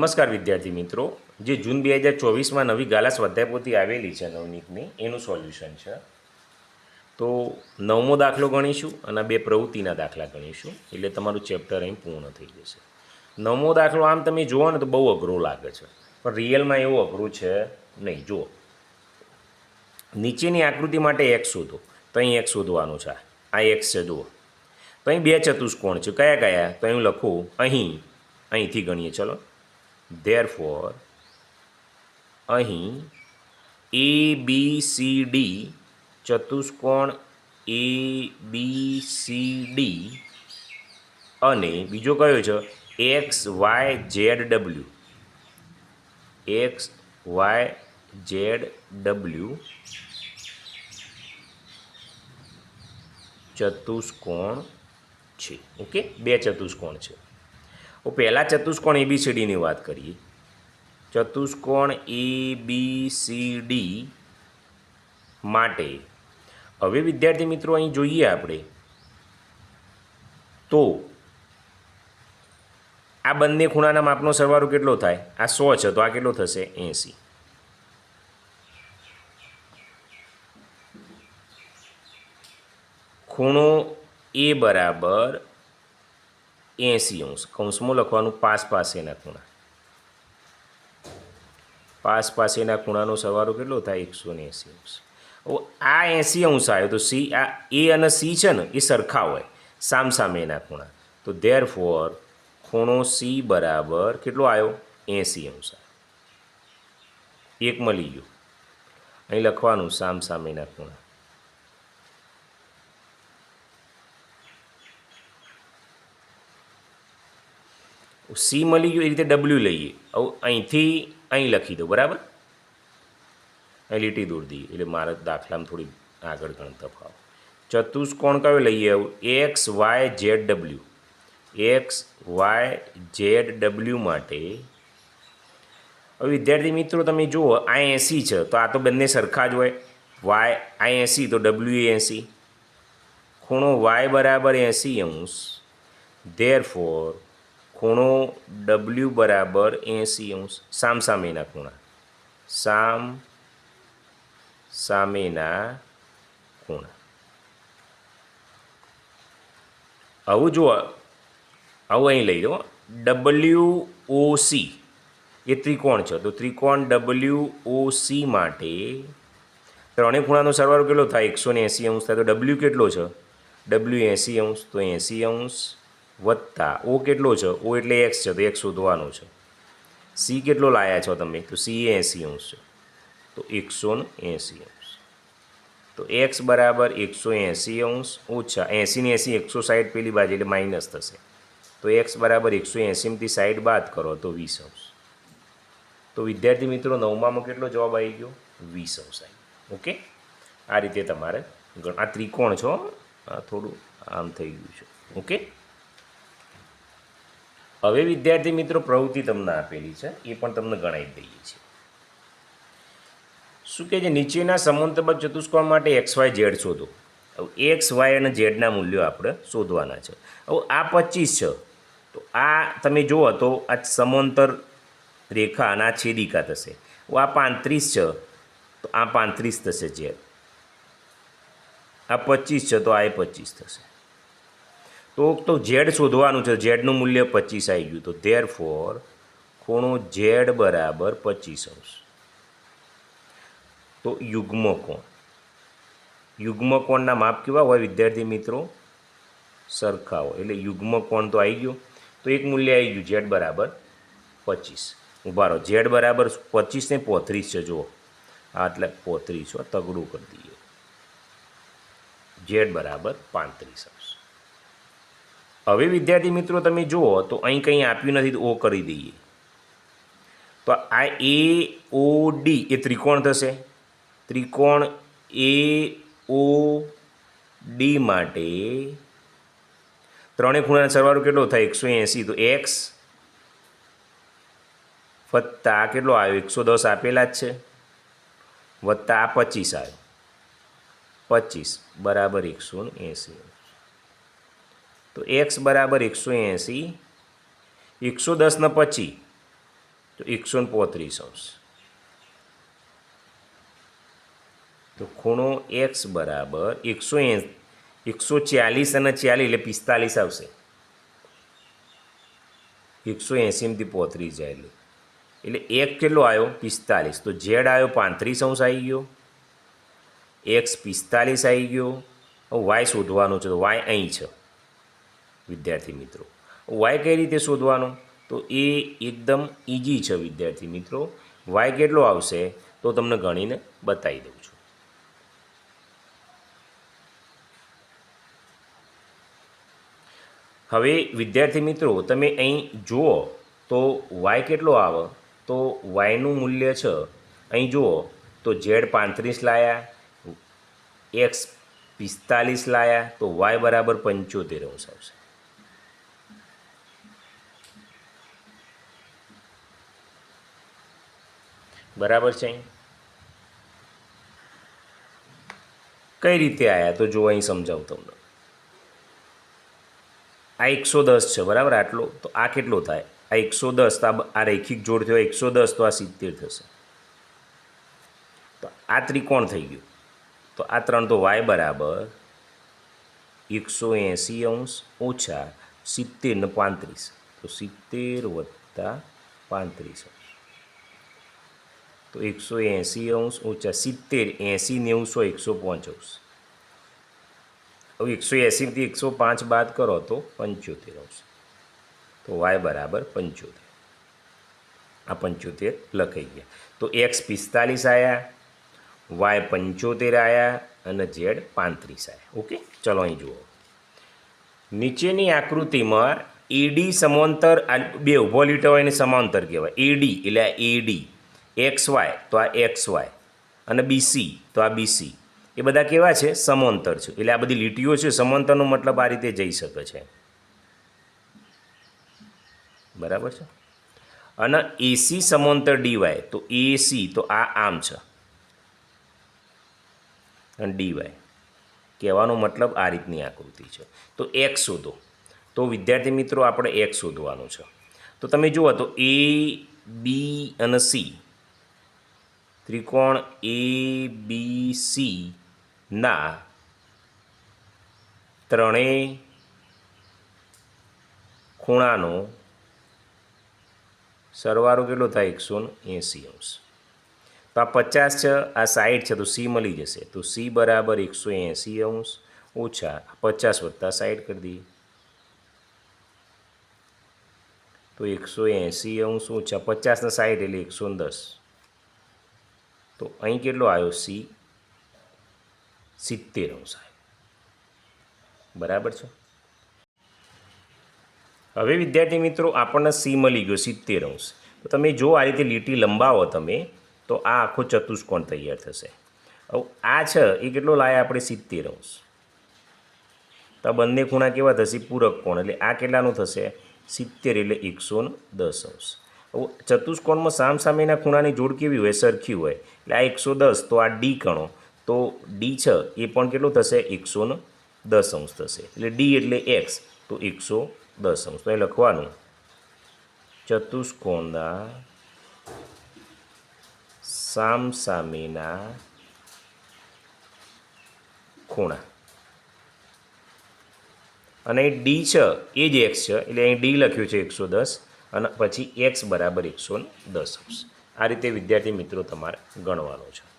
નમસ્કાર વિદ્યાર્થી મિત્રો. જે જૂન બે હજાર ચોવીસમાં નવી ગાલા સ્વાધ્યાયપોથી આવેલી છે નવનીતની એનું સોલ્યુશન છે. તો નવમો દાખલો ગણીશું અને બે પ્રવૃત્તિના દાખલા ગણીશું. એટલે તમારું ચેપ્ટર અહીં પૂર્ણ થઈ જશે. નવમો દાખલો આમ તમે જુઓ ને તો બહુ અઘરો લાગે છે. પણ રિયલમાં એવું અઘરું છે નહીં. જુઓ. નીચેની આકૃતિ માટે એક્સ શોધો. તો અહીં એક્સ શોધવાનું છે. આ એક્સ છે, જુઓ. તો અહીં બે ચતુષ્કોણ છે. કયા કયા? તો અહીં લખું અહીં. અહીંથી ગણીએ. ચલો. Therefore, અહીં એ બી સી ડી ચતુષ્કોણ એ બી સી ડી અને બીજો કયો છે? X Y Z W X Y Z W ચતુષ્કોણ છે. ઓકે બે ચતુષ્કોણ છે. તો પહેલાં ચતુષ્કોણ એબીસીડીની વાત કરીએ. ચતુષ્કોણ એ બી સી ડી માટે, હવે વિદ્યાર્થી મિત્રો અહીં જોઈએ આપણે, તો આ બંને ખૂણાના માપનો સરવાળો કેટલો થાય? આ સો છે, તો આ કેટલો થશે? એંસી. ખૂણો એ બરાબર એંસી અંશ. કૌંસમાં લખવાનું પાસ પાસેના ખૂણા. પાસ પાસેના ખૂણાનો સરવાળો કેટલો થાય? એકસો ને એંસી અંશ. આ એંસી અંશ આવ્યો તો સી, આ એ અને સી છે ને, એ સરખા હોય સામસામેના ખૂણા. તો ધેર ફોર ખૂણો સી બરાબર કેટલો આવ્યો? એંસી અંશ એક મળી ગયો. અહીં લખવાનું સામસામેના ખૂણા. સી મળી ગયું, એ રીતે ડબલ્યુ લઈએ. હવે અહીંથી અહીં લખી દો બરાબર? અહીં લીટી દોર દઈએ, એટલે મારે દાખલામાં થોડી આગળ ગણતર ફાવો ચતુષ્કોણ કયો લઈએ આવું? X Y Z W X Y Z W માટે હવે વિદ્યાર્થી મિત્રો, તમે જુઓ આ એંસી છે, તો આ તો બંને સરખા જ હોય. વાય આ એંસી તો ડબલ્યુ એંસી. ખૂણો વાય બરાબર એંસી અંશ. ધેર ફોર ખૂણો ડબલ્યુ બરાબર એંસી અંશ સામ સામેના ખૂણા. સામ સામેના ખૂણા. આવું જુઓ. આવું અહીં લઈ લો. ડબલ્યુ ઓ સી એ ત્રિકોણ છે. તો ત્રિકોણ ડબલ્યુ ઓ સી માટે ત્રણેય ખૂણાનો સરવાળો કેટલો થાય? એકસો ને એંસી અંશ થાય. તો ડબલ્યુ કેટલો છે? ડબલ્યુ એંસી અંશ. તો એંસી અંશ. વત્તા. ઓ કેટલો છે? ઓ એટલે એક્સ છે, તો એક્સ શોધવાનું છે. સી કેટલો લાયા છો તમે? તો સી એંસી અંશ છે. તો એકસો ને એંસી અંશ. તો એક્સ બરાબર એકસો એંસી અંશ ઓછા એંસીને એંસી એકસો સાઠ પેલી બાજુ એટલે માઇનસ થશે. તો એક્સ બરાબર એકસો એંસીમાંથી સાઠ બાદ કરો તો વીસ અંશ. તો વિદ્યાર્થી મિત્રો, નવમામાં કેટલો જવાબ આવી ગયો? વીસ અંશ આવી ઓકે? આ રીતે તમારે આ ત્રિકોણ છો થોડું આમ થઈ ગયું છે. ઓકે? હવે વિદ્યાર્થી મિત્રો પ્રવૃત્તિ તમને આપેલી છે, એ પણ તમને ગણાવી દઈએ છીએ. શું કે જે નીચેના સમાંતરબદ્ધ ચતુષ્કોણ માટે એક્સ વાય ઝેડ શોધો. એક્સ વાય અને ઝેડના મૂલ્યો આપણે શોધવાના છે. હવે આ પચીસ છે. તો આ તમે જુઓ તો આ સમાંતર રેખા અને આ છેદિકા થશે. આ પાંત્રીસ છે. તો આ પાંત્રીસ થશે ઝેડ આ પચીસ છે તો આ એ પચીસ થશે. તો તો ઝેડ શોધવાનું છે. ઝેડનું મૂલ્ય પચીસ આવી ગયું. તો ધેર ફોર ખૂણો ઝેડ બરાબર પચીસ અંશ તો યુગ્મ કોણ યુગ્મ કોણના માપ કેવા હોય વિદ્યાર્થી મિત્રો? સરખા હોય એટલે યુગ્મ કોણ તો આવી ગયો. તો એક મૂલ્ય આવી ગયું. ઝેડ બરાબર પચીસ. ઊભા રહો. ઝેડ બરાબર પચીસ ને પોત્રીસ છે. જુઓ. આ એટલે તગડું કરી દઈએ. ઝેડ બરાબર પાંત્રીસ અંશ હવે વિદ્યાર્થી મિત્રો, તમે જુઓ તો અહીં કંઈ આપ્યું નથી તો ઓ કરી દઈએ. તો આ એ ઓ ડી, એ ત્રિકોણ થશે. ત્રિકોણ એ ઓ ડી માટે ત્રણેય ખૂણાનો સરવાળો કેટલો થાય? એકસો એંસી. તો એક્સ વત્તા કેટલો આવ્યો? એકસો દસ આપેલા જ છે. વત્તા આ પચીસ આવ્યો. પચીસ. બરાબર એકસો એંસી. તો એક્સ બરાબર એકસો એંસી એકસો દસને પચી તો એકસો ને પોત્રીસ અંશ તો ખૂણો એક્સ બરાબર એકસો એ એકસો ચાલીસ અને ચાલીસ એટલે પિસ્તાલીસ આવશે. એકસો એંસીમાંથી પોત્રીસ જાય એટલે. એટલે એક કેટલો આવ્યો? પિસ્તાલીસ. તો ઝેડ આવ્યો પાંત્રીસ અંશ આવી ગયો. એક્સ પિસ્તાલીસ આવી ગયો. વાય શોધવાનો છે તો વાય અહીં છે. વિદ્યાર્થી મિત્રો. વાય કઈ રીતે શોધવાનો? તો એ એકદમ ઇઝી છે વિદ્યાર્થી મિત્રો. વાય કેટલો આવશે? તો તમને ગણીને બતાવી દઉં છું. હવે વિદ્યાર્થી મિત્રો, તમે અહીં જુઓ, તો વાય કેટલો આવે? તો વાયનું મૂલ્ય છે. અહીં જુઓ, તો ઝેડ પાંત્રીસ લાયા એક્સ પિસ્તાલીસ લાયા, તો વાય બરાબર પંચોતેર અંશ આવશે. બરાબર છે? અહીં કઈ રીતે આવ્યા તો જો અહીં સમજાવું તમને. આ એકસો દસ છે, બરાબર? આટલો, તો આ કેટલો થાય? આ એકસો દસ, તો આ રૈખિક જોડ થયો, એકસો દસ, તો આ સિત્તેર થશે. તો આ ત્રિકોણ થઈ ગયું. તો આ ત્રણ તો વાય બરાબર એકસો એંસી અંશ ઓછા સિત્તેર ને પાંત્રીસ. તો સિત્તેર વત્તા પાંત્રીસ. તો એકસો એંસી અંશ ઓછા સિત્તેર એંસી નેવું સો એકસો પાંચ અંશ. હવે એકસો એંસીથી એકસો પાંચ બાદ કરો તો પંચોતેર અંશ. તો વાય બરાબર પંચોતેર. આ પંચોતેર લખાઈ ગયા. તો એક્સ પિસ્તાલીસ આવ્યા વાય પંચોતેર આવ્યા અને ઝેડ પાંત્રીસ આવ્યા ઓકે? ચલો અહીં જુઓ. નીચેની આકૃતિમાં એડી સમાંતર, આ બે ઊભો લીટો હોય એને સમાંતર કહેવાય. એડી એટલે આ એડી એક્સ વાય તો આ એક્સ વાય અને બીસી તો આ બીસી એ બધા કેવા છે? સમાંતર છે. એટલે આ બધી લીટીઓ છે, સમાંતરનો મતલબ આ રીતે જઈ શકે છે. બરાબર છે? અને એસી સમાંતર ડીવાય તો એસી તો આ આમ છે. અને ડીવાય કહેવાનો મતલબ આ રીતની આકૃતિ છે. તો એક્સ શોધો. તો વિદ્યાર્થી મિત્રો, આપણે એક્સ શોધવાનું છે. તો તમે જુઓ તો એ, બી અને સી ત્રિકોણ એ બી સી ના ત્રણેય ખૂણાનો સરવાળો કેટલો થાય? એકસો એંસી અંશ. તો આ પચાસ છે, આ સાઠ છે, તો સી મળી જશે. તો સી બરાબર એકસો એંસી અંશ ઓછા પચાસ વત્તા સાઠ કરી દઈએ. તો એકસો એંસી અંશ ઓછા પચાસને સાઠ એટલે એકસો ને દસ. તો અહીં કેટલો આવ્યો સી. સિત્તેર અંશ આવ્યો બરાબર છે? હવે વિદ્યાર્થી મિત્રો, આપણને સી મળી ગયો સિત્તેર અંશ તો તમે જો આ રીતે લીટી લંબાવો તમે, તો આ આખો ચતુષ્કોણ તૈયાર થશે. હવે આ છે, એ કેટલો લાયા આપણે? સિત્તેર અંશ તો બંને ખૂણા કેવા થશે? પૂરક કોણ. એટલે આ કેટલાનું થશે? સિત્તેર એટલે એકસો દસ અંશ. ચતુષ્કોણમાં સામસામેના ખૂણાની જોડ કેવી હોય? સરખી હોય. એટલે આ એકસો દસ, તો આ ડી કણો. તો ડી છે, એ પણ કેટલું થશે? એકસો દસ અંશ થશે. એટલે ડી એટલે એક્સ, તો એકસો દસ અંશ. તો એ લખવાનું. ચતુષ્કોણના સામસામેના ખૂણા. અને ડી છે, એ જ એક્સ છે. એટલે અહીં ડી લખ્યું છે એકસો દસ. અને પછી એક્સ બરાબર એકસો દસ અંશ આ રીતે વિદ્યાર્થી મિત્રો તમારે ગણવાનું છે.